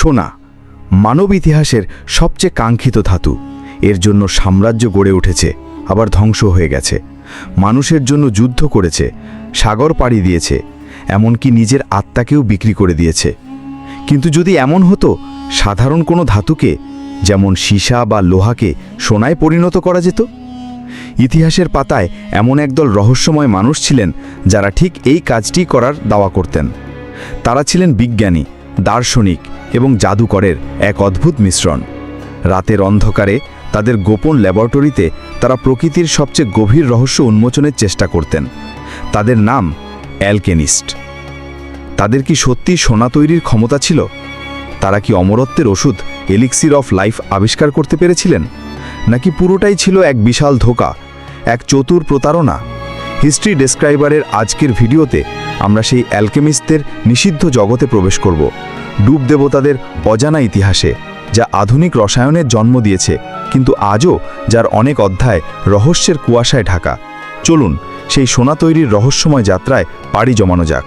সোনা মানব ইতিহাসের সবচেয়ে কাঙ্ক্ষিত ধাতু। এর জন্য সাম্রাজ্য গড়ে উঠেছে, আবার ধ্বংস হয়ে গেছে। মানুষের জন্য যুদ্ধ করেছে, সাগর পাড়ি দিয়েছে, এমনকি নিজের আত্মাকেও বিক্রি করে দিয়েছে। কিন্তু যদি এমন হতো, সাধারণ কোনো ধাতুকে, যেমন সীসা বা লোহাকে, সোনায় পরিণত করা যেত? ইতিহাসের পাতায় এমন একদল রহস্যময় মানুষ ছিলেন, যারা ঠিক এই কাজটি করার দাওয়া করতেন। তারা ছিলেন বিজ্ঞানী দার্শনিক এবং জাদুকরের এক অদ্ভুত মিশ্রণ। রাতের অন্ধকারে তাদের গোপন ল্যাবরেটরিতে তারা প্রকৃতির সবচেয়ে গভীর রহস্য উন্মোচনের চেষ্টা করতেন। তাদের নাম অ্যালকেনিস্ট। তাদের কি সত্যি সোনা তৈরির ক্ষমতা ছিল? তারা কি অমরত্বের ওষুধ এলিক্সির অফ লাইফ আবিষ্কার করতে পেরেছিলেন? নাকি পুরোটাই ছিল এক বিশাল ধোকা, এক চতুর প্রতারণা? হিস্ট্রি ডেসক্রাইবারের আজকের ভিডিওতে আমরা সেই অ্যালকেমিস্টদের নিষিদ্ধ জগতে প্রবেশ করব। ডুব দেবতাদের অজানা ইতিহাসে, যা আধুনিক রসায়নের জন্ম দিয়েছে, কিন্তু আজও যার অনেক অধ্যায় রহস্যের কুয়াশায় ঢাকা। চলুন, সেই সোনা তৈরির রহস্যময় যাত্রায় পাড়ি জমানো যাক।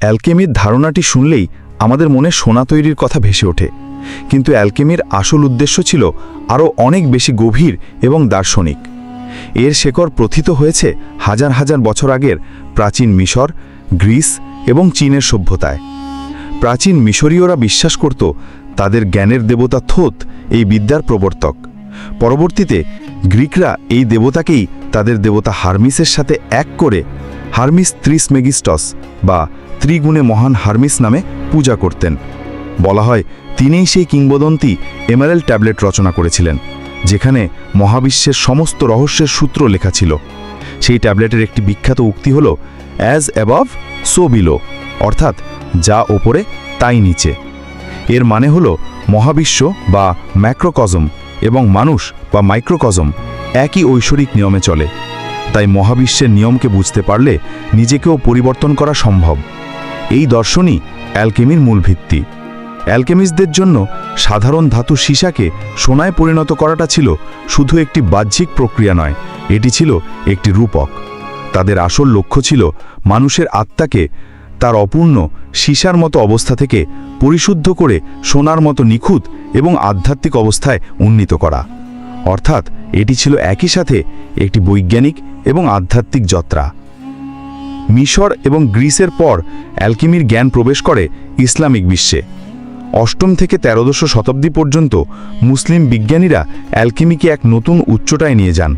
অ্যালকেমির ধারণাটি শুনলেই আমাদের মনে সোনা তৈরির কথা ভেসে ওঠে। কিন্তু অ্যালকেমির আসল উদ্দেশ্য ছিল আরও অনেক বেশি গভীর এবং দার্শনিক। এর শেকড় প্রথিত হয়েছে হাজার হাজার বছর আগের প্রাচীন মিশর, গ্রিস এবং চীনের সভ্যতায়। প্রাচীন মিশরীয়রা বিশ্বাস করত তাদের জ্ঞানের দেবতা থোত এই বিদ্যার প্রবর্তক। পরবর্তীতে গ্রিকরা এই দেবতাকেই তাদের দেবতা হারমিসের সাথে এক করে হারমিস ত্রিস মেগিস্টস বা ত্রিগুণে মহান হারমিস নামে পূজা করতেন। বলা হয়, তিনিই সেই কিংবদন্তি এমারেল ট্যাবলেট রচনা করেছিলেন। যেখানে মহাবিশ্বের সমস্ত রহস্যের সূত্র লেখা ছিল। সেই ট্যাবলেটের একটি বিখ্যাত উক্তি হল অ্যাজ অ্যাবভ সো বিলো অর্থাৎ, যা ওপরে, তাই নিচে এর মানে হল, মহাবিশ্ব বা ম্যাক্রোকজম এবং মানুষ বা মাইক্রোকজম একই ঐশ্বরিক নিয়মে চলে। তাই মহাবিশ্বের নিয়মকে বুঝতে পারলে নিজেকেও পরিবর্তন করা সম্ভব। এই দর্শনই অ্যালকেমির মূল ভিত্তি। অ্যালকেমিস্টদের জন্য সাধারণ ধাতু সীসাকে সোনায় পরিণত করাটা ছিল শুধু একটি বাহ্যিক প্রক্রিয়া নয়, এটি ছিল একটি রূপক। তাদের আসল লক্ষ্য ছিল মানুষের আত্মাকে তার অপূর্ণ সীসার মতো অবস্থা থেকে পরিশুদ্ধ করে সোনার মতো নিখুঁত এবং আধ্যাত্মিক অবস্থায় উন্নীত করা। অর্থাৎ এটি ছিল একই সাথে একটি বৈজ্ঞানিক এবং আধ্যাত্মিক যাত্রা। মিশর এবং গ্রিসের পর অ্যালকিমির জ্ঞান প্রবেশ করে ইসলামিক বিশ্বে। অষ্টম থেকে তেরোদশ শতাব্দী পর্যন্ত মুসলিম বিজ্ঞানীরা অ্যালকিমিকে এক নতুন উচ্চতায় নিয়ে যান।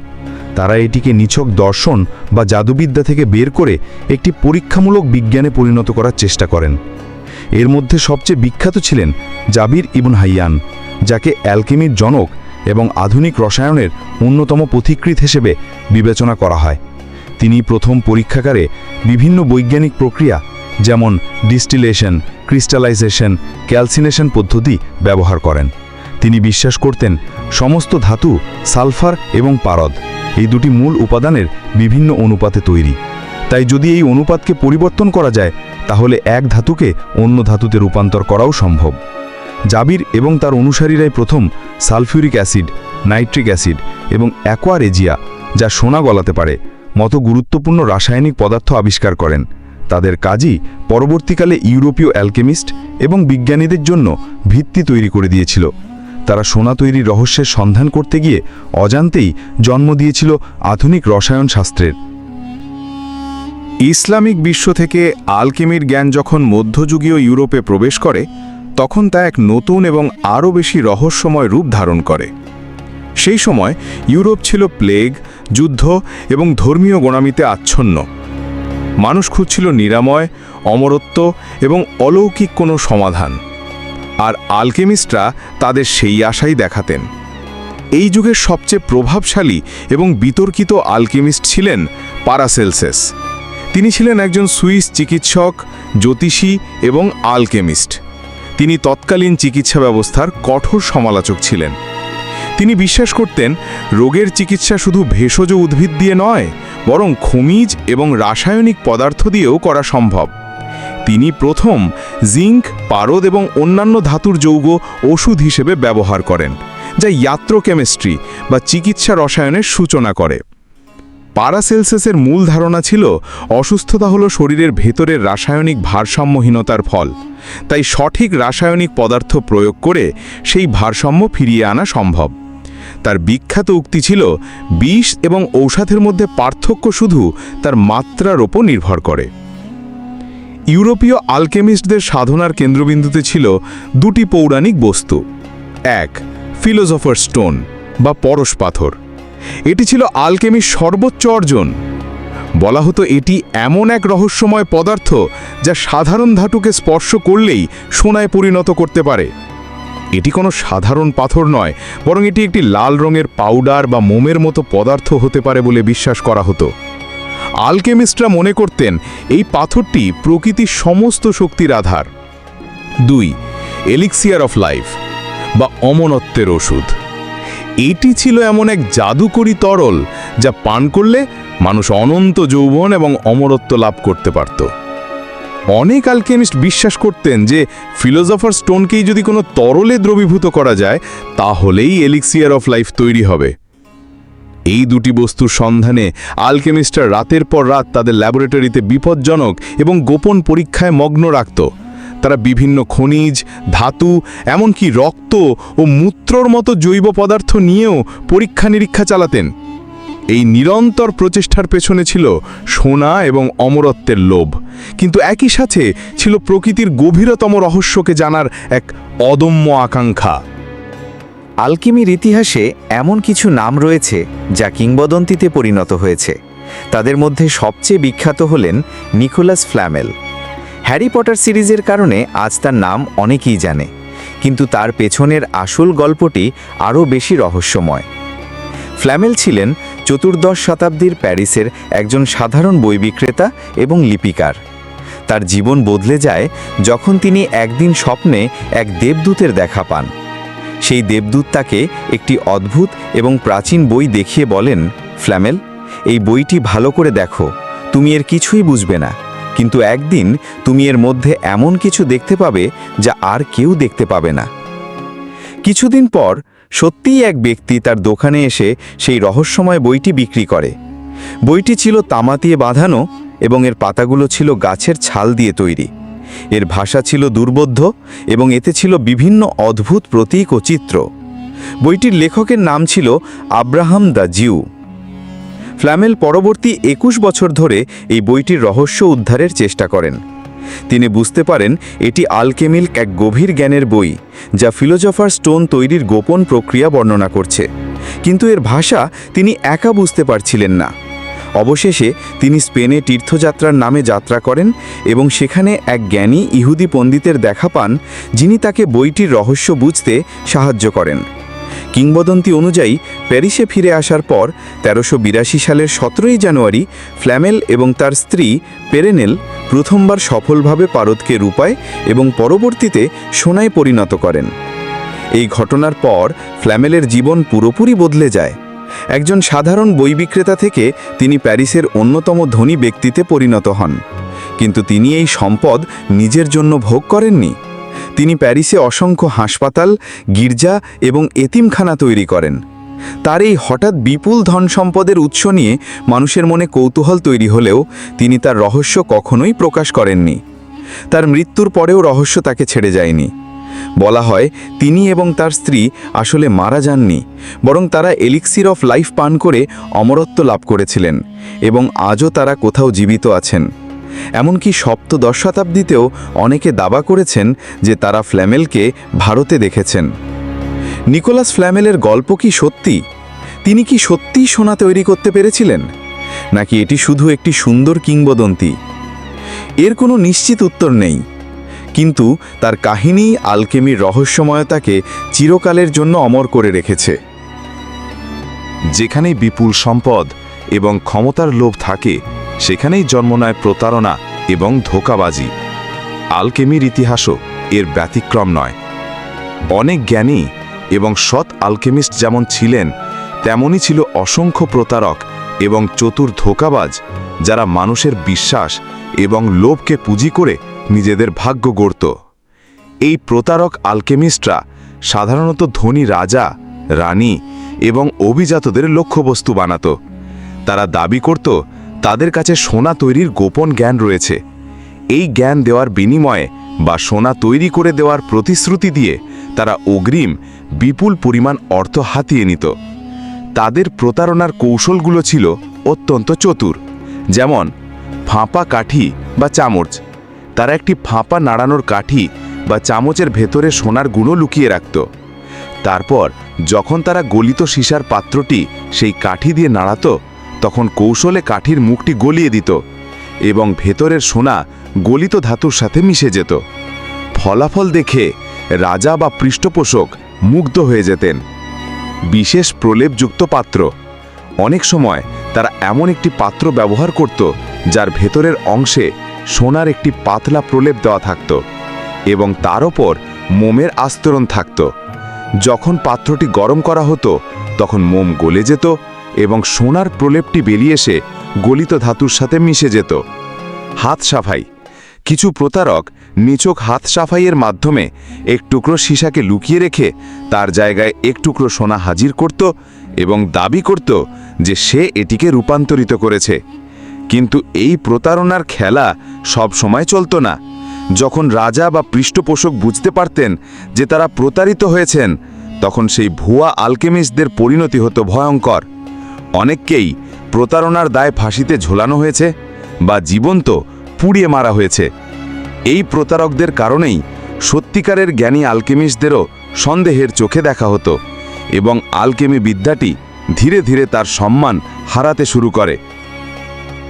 তারা এটিকে নিছক দর্শন বা জাদুবিদ্যা থেকে বের করে একটি পরীক্ষামূলক বিজ্ঞানে পরিণত করার চেষ্টা করেন। এর মধ্যে সবচেয়ে বিখ্যাত ছিলেন জাবির ইবন হাইয়ান, যাকে অ্যালকেমির জনক এবং আধুনিক রসায়নের অন্যতম পথিকৃত হিসেবে বিবেচনা করা হয়। তিনি প্রথম পরীক্ষাগারে বিভিন্ন বৈজ্ঞানিক প্রক্রিয়া যেমন ডিস্টিলেশন, ক্রিস্টালাইজেশন, ক্যালসিনেশন পদ্ধতি ব্যবহার করেন। তিনি বিশ্বাস করতেন সমস্ত ধাতু, সালফার এবং পারদ এই দুটি মূল উপাদানের বিভিন্ন অনুপাতে তৈরি। তাই যদি এই অনুপাতকে পরিবর্তন করা যায়, তাহলে এক ধাতুকে অন্য ধাতুতে রূপান্তর করাও সম্ভব। জাবির এবং তার অনুসারীরাই প্রথম সালফিউরিক অ্যাসিড, নাইট্রিক অ্যাসিড এবং অ্যাকোয়ারেজিয়া, যা সোনা গলাতে পারে, মতো গুরুত্বপূর্ণ রাসায়নিক পদার্থ আবিষ্কার করেন। তাদের কাজই পরবর্তীকালে ইউরোপীয় অ্যালকেমিস্ট এবং বিজ্ঞানীদের জন্য ভিত্তি তৈরি করে দিয়েছিল। তারা সোনা তৈরির রহস্যের সন্ধান করতে গিয়ে অজান্তেই জন্ম দিয়েছিল আধুনিক রসায়ন শাস্ত্রের। ইসলামিক বিশ্ব থেকে আলকেমির জ্ঞান যখন মধ্যযুগীয় ইউরোপে প্রবেশ করে, তখন তা এক নতুন এবং আরও বেশি রহস্যময় রূপ ধারণ করে। সেই সময় ইউরোপ ছিল প্লেগ, যুদ্ধ এবং ধর্মীয় গোড়ামিতে আচ্ছন্ন। মানুষ খুঁজছিল নিরাময়, অমরত্ব এবং অলৌকিক কোনো সমাধান। আর আলকেমিস্টরা তাদের সেই আশাই দেখাতেন। এই যুগের সবচেয়ে প্রভাবশালী এবং বিতর্কিত আলকেমিস্ট ছিলেন প্যারাসেলসেস তিনি ছিলেন একজন সুইস চিকিৎসক, জ্যোতিষী এবং আলকেমিস্ট। তিনি তৎকালীন চিকিৎসা ব্যবস্থার কঠোর সমালোচক ছিলেন। তিনি বিশ্বাস করতেন, রোগের চিকিৎসা শুধু ভেষজ উদ্ভিদ দিয়ে নয়, বরং খনিজ এবং রাসায়নিক পদার্থ দিয়েও করা সম্ভব। তিনি প্রথম জিঙ্ক, পারদ এবং অন্যান্য ধাতুর যৌগ ওষুধ হিসেবে ব্যবহার করেন, যা ইয়াত্রোকেমিস্ট্রি বা চিকিৎসা রসায়নের সূচনা করে। প্যারাসেলসেসের মূল ধারণা ছিল, অসুস্থতা হলো শরীরের ভেতরের রাসায়নিক ভারসাম্যহীনতার ফল। তাই সঠিক রাসায়নিক পদার্থ প্রয়োগ করে সেই ভারসাম্য ফিরিয়ে আনা সম্ভব। তার বিখ্যাত উক্তি ছিল, বিষ এবং ঔষধের মধ্যে পার্থক্য শুধু তার মাত্রার ওপর নির্ভর করে। ইউরোপীয় আলকেমিস্টদের সাধনার কেন্দ্রবিন্দুতে ছিল দুটি পৌরাণিক বস্তু। এক ফিলোজফার স্টোন বা পরশ পাথর। এটি ছিল আলকেমির সর্বোচ্চ অর্জন। বলা হতো এটি এমন এক রহস্যময় পদার্থ যা সাধারণ ধাতুকে স্পর্শ করলেই সোনায় পরিণত করতে পারে। এটি কোনো সাধারণ পাথর নয়, বরং এটি একটি লাল রঙের পাউডার বা মোমের মতো পদার্থ হতে পারে বলে বিশ্বাস করা হতো। আলকেমিস্টরা মনে করতেন, এই পাথরটি প্রকৃতির সমস্ত শক্তির আধার। দুই, এলিক্সিয়ার অফ লাইফ বা অমনত্বের ওষুধ। এটি ছিল এমন এক জাদুকরী তরল যা পান করলে মানুষ অনন্ত যৌবন এবং অমরত্ব লাভ করতে পারত। অনেক আলকেমিস্ট বিশ্বাস করতেন যে ফিলোজফার স্টোনকেই যদি কোনো তরলে দ্রবীভূত করা যায়, তাহলেই এলিক্সিয়ার অফ লাইফ তৈরি হবে। এই দুটি বস্তুর সন্ধানে আলকেমিস্টার রাতের পর রাত তাদের ল্যাবরেটরিতে বিপজ্জনক এবং গোপন পরীক্ষায় মগ্ন রাখত। তারা বিভিন্ন খনিজ, ধাতু, এমনকি রক্ত ও মূত্রর মতো জৈব পদার্থ নিয়েও পরীক্ষা নিরীক্ষা চালাতেন। এই নিরন্তর প্রচেষ্টার পেছনে ছিল সোনা এবং অমরত্বের লোভ। কিন্তু একই সাথে ছিল প্রকৃতির গভীরতম রহস্যকে জানার এক অদম্য আকাঙ্ক্ষা। আলকিমির ইতিহাসে এমন কিছু নাম রয়েছে যা কিংবদন্তিতে পরিণত হয়েছে। তাদের মধ্যে সবচেয়ে বিখ্যাত হলেন নিকোলাস ফ্ল্যামেল। হ্যারি পটার সিরিজের কারণে আজ তার নাম অনেকেই জানে, কিন্তু তার পেছনের আসল গল্পটি আরও বেশি রহস্যময়। ফ্ল্যামেল ছিলেন চতুর্দশ শতাব্দীর প্যারিসের একজন সাধারণ বই বিক্রেতা এবং লিপিকার। তার জীবন বদলে যায় যখন তিনি একদিন স্বপ্নে এক দেবদূতের দেখা পান। সেই দেবদূত তাকে একটি অদ্ভুত এবং প্রাচীন বই দেখিয়ে বলেন, ফ্ল্যামেল, এই বইটি ভালো করে দেখো, তুমি এর কিছুই বুঝবে না। কিন্তু একদিন তুমি এর মধ্যে এমন কিছু দেখতে পাবে যা আর কেউ দেখতে পাবে না। কিছুদিন পর সত্যিই এক ব্যক্তি তার দোকানে এসে সেই রহস্যময় বইটি বিক্রি করে। বইটি ছিল তামা দিয়ে বাঁধানো এবং এর পাতাগুলো ছিল গাছের ছাল দিয়ে তৈরি। এর ভাষা ছিল দুর্বোধ্য এবং এতে ছিল বিভিন্ন অদ্ভুত প্রতীক ও চিত্র। বইটির লেখকের নাম ছিল আব্রাহাম দ্য জিউ। ফ্ল্যামেল পরবর্তী একুশ বছর ধরে এই বইটির রহস্য উদ্ধারের চেষ্টা করেন। তিনি বুঝতে পারেন এটি আলকেমিল এক গভীর জ্ঞানের বই, যা ফিলোজফার স্টোন তৈরির গোপন প্রক্রিয়া বর্ণনা করছে। কিন্তু এর ভাষা তিনি একা বুঝতে পারছিলেন না। অবশেষে তিনি স্পেনে তীর্থযাত্রার নামে যাত্রা করেন এবং সেখানে এক জ্ঞানী ইহুদি পণ্ডিতের দেখা পান, যিনি তাকে বইটির রহস্য বুঝতে সাহায্য করেন। কিংবদন্তি অনুযায়ী, প্যারিসে ফিরে আসার পর তেরোশো সালের সতেরোই জানুয়ারি ফ্ল্যামেল এবং তার স্ত্রী পেরেনেল প্রথমবার সফলভাবে পারদকে রূপায় এবং পরবর্তীতে সোনায় পরিণত করেন। এই ঘটনার পর ফ্ল্যামেলের জীবন পুরোপুরি বদলে যায়। একজন সাধারণ বই বিক্রেতা থেকে তিনি প্যারিসের অন্যতম ধনী ব্যক্তিতে পরিণত হন। কিন্তু তিনি এই সম্পদ নিজের জন্য ভোগ করেননি। তিনি প্যারিসে অসংখ্য হাসপাতাল, গির্জা এবং এতিমখানা তৈরি করেন। তার এই হঠাৎ বিপুল ধন সম্পদের উৎস নিয়ে মানুষের মনে কৌতূহল তৈরি হলেও তিনি তার রহস্য কখনোই প্রকাশ করেননি। তার মৃত্যুর পরেও রহস্য তাকে ছেড়ে যায়নি। বলা হয়, তিনি এবং তার স্ত্রী আসলে মারা যাননি, বরং তারা এলিক্সির অফ লাইফ পান করে অমরত্ব লাভ করেছিলেন এবং আজও তারা কোথাও জীবিত আছেন। এমনকি সপ্তদশ শতাব্দীতেও অনেকে দাবা করেছেন যে তারা ফ্ল্যামেলকে ভারতে দেখেছেন। নিকোলাস ফ্ল্যামেলের গল্প কি সত্যি? তিনি কি সত্যিই সোনা তৈরি করতে পেরেছিলেন? নাকি এটি শুধু একটি সুন্দর কিংবদন্তি? এর কোনো নিশ্চিত উত্তর নেই। কিন্তু তার কাহিনী আলকেমির রহস্যময়তাকে চিরকালের জন্য অমর করে রেখেছে। যেখানেই বিপুল সম্পদ এবং ক্ষমতার লোভ থাকে, সেখানেই জন্ম নেয় প্রতারণা এবং ধোকাবাজি। আলকেমির ইতিহাসও এর ব্যতিক্রম নয়। অনেক জ্ঞানী এবং সৎ আলকেমিস্ট যেমন ছিলেন, তেমনই ছিল অসংখ্য প্রতারক এবং চতুর ধোকাবাজ যারা মানুষের বিশ্বাস এবং লোভকে পুঁজি করে নিজেদের ভাগ্য গড়ত। এই প্রতারক আলকেমিস্টরা সাধারণত ধনী রাজা, রানী এবং অভিজাতদের লক্ষ্যবস্তু বানাত। তারা দাবি করত, তাদের কাছে সোনা তৈরির গোপন জ্ঞান রয়েছে। এই জ্ঞান দেওয়ার বিনিময়ে বা সোনা তৈরি করে দেওয়ার প্রতিশ্রুতি দিয়ে তারা অগ্রিম, বিপুল পরিমাণ অর্থ হাতিয়ে নিত। তাদের প্রতারণার কৌশলগুলো ছিল অত্যন্ত চতুর। যেমন, ফাঁপা কাঠি বা চামচ। তারা একটি ফাঁপা নাড়ানোর কাঠি বা চামচের ভেতরে সোনার গুঁড়ো লুকিয়ে রাখত। তারপর, যখন তারা গলিত সীসার পাত্রটি সেই কাঠি দিয়ে নাড়াত, তখন কৌশলে কাঠির মুখটি গলিয়ে দিত। এবং ভেতরের সোনা গলিত ধাতুর সাথে মিশে যেত। ফলাফল দেখে রাজা বা পৃষ্ঠপোষক মুগ্ধ হয়ে যেতেন। বিশেষ প্রলেপযুক্ত পাত্র। অনেক সময় তারা এমন একটি পাত্র ব্যবহার করত, যার ভেতরের অংশে সোনার একটি পাতলা প্রলেপ দেওয়া থাকত এবং তার ওপর মোমের আস্তরণ থাকত। যখন পাত্রটি গরম করা হতো, তখন মোম গলে যেত এবং সোনার প্রলেপটি বেরিয়ে এসে গলিত ধাতুর সাথে মিশে যেত। হাত সাফাই। কিছু প্রতারক নিচক হাত সাফাইয়ের মাধ্যমে এক টুকরো সীসাকে লুকিয়ে রেখে তার জায়গায় এক টুকরো সোনা হাজির করত এবং দাবি করত যে সে এটিকে রূপান্তরিত করেছে। কিন্তু এই প্রতারণার খেলা সব সময় চলত না। যখন রাজা বা পৃষ্ঠপোষক বুঝতে পারতেন যে তারা প্রতারিত হয়েছেন, তখন সেই ভুয়া আলকেমিস্টদের পরিণতি হতো ভয়ঙ্কর। অনেককেই প্রতারণার দায় ফাঁসিতে ঝোলানো হয়েছে বা জীবন্ত পুড়িয়ে মারা হয়েছে। এই প্রতারকদের কারণেই সত্যিকারের জ্ঞানী আলকেমিস্টদেরও সন্দেহের চোখে দেখা হতো এবং আলকেমি বিদ্যাটি ধীরে ধীরে তার সম্মান হারাতে শুরু করে।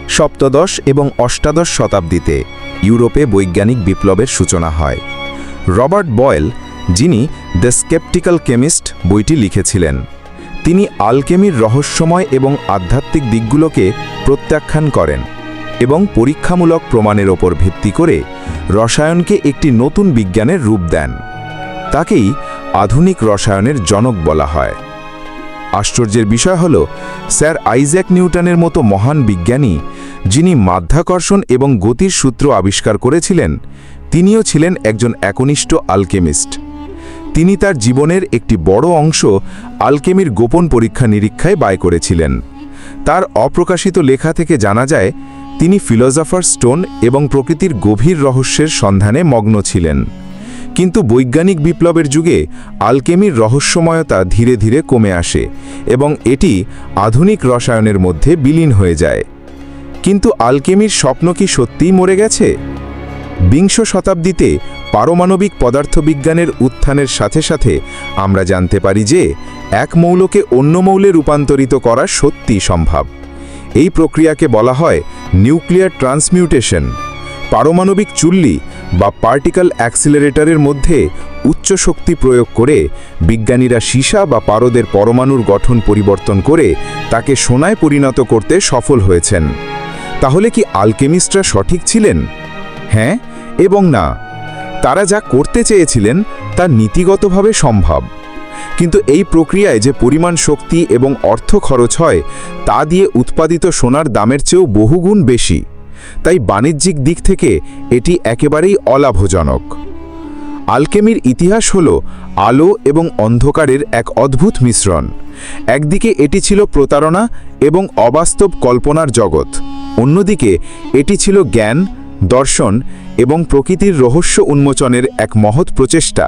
সপ্তদশ এবং অষ্টাদশ শতাব্দীতে ইউরোপে বৈজ্ঞানিক বিপ্লবের সূচনা হয়। রবার্ট বয়েল, যিনি দ্য স্কেপটিক্যাল কেমিস্ট বইটি লিখেছিলেন। তিনি আলকেমির রহস্যময় এবং আধ্যাত্মিক দিকগুলোকে প্রত্যাখ্যান করেন এবং পরীক্ষামূলক প্রমাণের ওপর ভিত্তি করে রসায়নকে একটি নতুন বিজ্ঞানের রূপ দেন। তাকেই আধুনিক রসায়নের জনক বলা হয়। আশ্চর্যের বিষয় হল, স্যার আইজ্যাক নিউটনের মতো মহান বিজ্ঞানী যিনি মাধ্যাকর্ষণ এবং গতির সূত্র আবিষ্কার করেছিলেন, তিনিও ছিলেন একজন একনিষ্ঠ আলকেমিস্ট। তিনি তার জীবনের একটি বড় অংশ আলকেমির গোপন পরীক্ষা নিরীক্ষায় ব্যয় করেছিলেন। তার অপ্রকাশিত লেখা থেকে জানা যায়, তিনি ফিলোজফার স্টোন এবং প্রকৃতির গভীর রহস্যের সন্ধানে মগ্ন ছিলেন। কিন্তু বৈজ্ঞানিক বিপ্লবের যুগে আলকেমির রহস্যময়তা ধীরে ধীরে কমে আসে এবং এটি আধুনিক রসায়নের মধ্যে বিলীন হয়ে যায়। কিন্তু আলকেমির স্বপ্ন কি সত্যিই মরে গেছে? বিংশ শতাব্দীতে পারমাণবিক পদার্থবিজ্ঞানের উত্থানের সাথে সাথে আমরা জানতে পারি যে এক মৌলকে অন্য মৌলে রূপান্তরিত করা সত্যি সম্ভব। এই প্রক্রিয়াকে বলা হয় নিউক্লিয়ার ট্রান্সমিউটেশন। পারমাণবিক চুল্লি বা পার্টিকেল অ্যাক্সিলারেটরের মধ্যে উচ্চ শক্তি প্রয়োগ করে বিজ্ঞানীরা সীসা বা পারদের পরমাণুর গঠন পরিবর্তন করে তাকে সোনায় পরিণত করতে সফল হয়েছেন। তাহলে কি আলকেমিস্টরা সঠিক ছিলেন? হ্যাঁ এবং না। তারা যা করতে চেয়েছিলেন তা নীতিগতভাবে সম্ভব। কিন্তু এই প্রক্রিয়ায় যে পরিমাণ শক্তি এবং অর্থ খরচ হয়, তা দিয়ে উৎপাদিত সোনার দামের চেয়েও বহুগুণ বেশি। তাই বাণিজ্যিক দিক থেকে এটি একেবারেই অলাভজনক। আলকেমির ইতিহাস হল আলো এবং অন্ধকারের এক অদ্ভুত মিশ্রণ। একদিকে এটি ছিল প্রতারণা এবং অবাস্তব কল্পনার জগৎ। অন্যদিকে এটি ছিল জ্ঞান দর্শন এবং প্রকৃতির রহস্য উন্মোচনের এক মহৎ প্রচেষ্টা।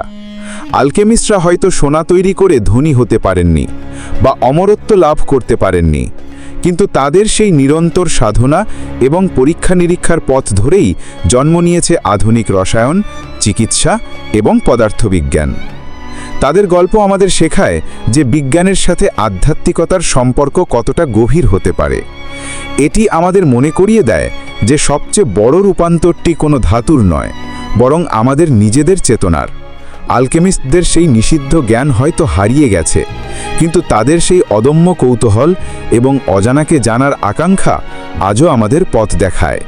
আলকেমিস্টরা হয়তো সোনা তৈরি করে ধনী হতে পারেননি বা অমরত্ব লাভ করতে পারেননি, কিন্তু তাদের সেই নিরন্তর সাধনা এবং পরীক্ষা নিরীক্ষার পথ ধরেই জন্ম নিয়েছে আধুনিক রসায়ন, চিকিৎসা এবং পদার্থবিজ্ঞান। তাদের গল্প আমাদের শেখায় যে বিজ্ঞানের সাথে আধ্যাত্মিকতার সম্পর্ক কতটা গভীর হতে পারে। এটি আমাদের মনে করিয়ে দেয় যে সবচেয়ে বড় রূপান্তরটি কোনো ধাতুর নয়, বরং আমাদের নিজেদের চেতনার। আলকেমিস্টদের সেই নিষিদ্ধ জ্ঞান হয়তো হারিয়ে গেছে, কিন্তু তাদের সেই অদম্য কৌতূহল এবং অজানাকে জানার আকাঙ্ক্ষা আজও আমাদের পথ দেখায়।